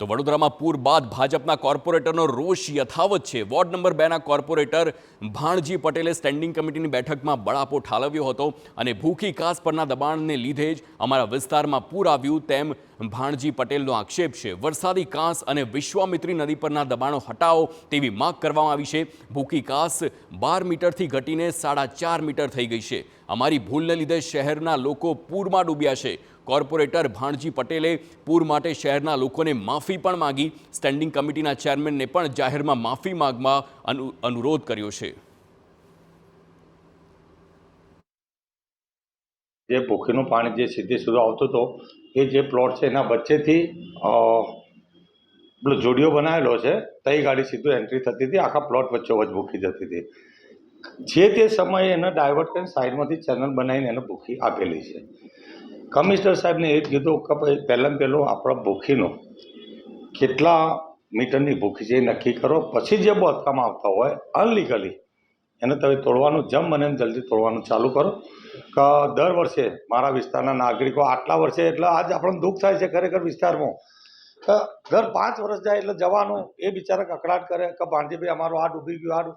તો વડોદરામાં પૂર બાદ ભાજપના કોર્પોરેટરનો રોષ યથાવત છે. વોર્ડ નંબર બેના કોર્પોરેટર ભાણજી પટેલે સ્ટેન્ડિંગ કમિટીની બેઠકમાં બળાપો ઠાલવ્યો હતો અને ભૂખી કાસ પરના દબાણને લીધે જ અમારા વિસ્તારમાં પૂર આવ્યું તેમ ભાણજી પટેલનો આક્ષેપ છે. વરસાદી કાંસ અને વિશ્વામિત્રી નદી પરના દબાણો હટાવો તેવી માંગ કરવામાં આવી છે. ભૂખી કાંસ બાર મીટરથી ઘટીને સાડા ચાર મીટર થઈ ગઈ છે. અમારી ભૂલને લીધે શહેરના લોકો પૂરમાં ડૂબ્યા છે. કોર્પોરેટર ભાણજી પટેલે પૂર માટે શહેરના લોકોને માફી પણ માંગી. સ્ટેન્ડિંગ કમિટીના ચેરમેનને પણ જાહેરમાં માફી માગવા અનુ, અનુરોધ કર્યો છે. જે ભૂખીનું પાણી જે સીધે સીધું આવતું હતો એ જે પ્લોટ છે એના વચ્ચેથી પેલો જોડિયો બનાવેલો છે, તઈ ગાડી સીધું એન્ટ્રી થતી હતી, આખા પ્લોટ વચ્ચે વચ્ચ ભૂખી જતી હતી. જે તે સમયે એને ડાયવર્ટ કરીને સાઈડમાંથી ચેનલ બનાવીને એને ભૂખી આપેલી છે. કમિશનર સાહેબને એ જ કીધું કે ભાઈ, પહેલાં પહેલું આપણા ભૂખીનો કેટલા મીટરની ભૂખી છે એ નક્કી કરો. પછી જે બાંધકામ આવતા હોય અનલીગલી એને તમે તોડવાનું, જમ બને એમ જલ્દી તોડવાનું ચાલુ કરો. કે, દર વર્ષે મારા વિસ્તારના નાગરિકો આટલા વર્ષે, એટલે આજ આપણને દુઃખ થાય છે ખરેખર વિસ્તારમાં. દર પાંચ વર્ષ જાય એટલે જવાનું, એ બિચારા કકડાટ કરે, કે ભાણજીભાઈ અમારું આ ડૂબી ગયું આ ડૂ-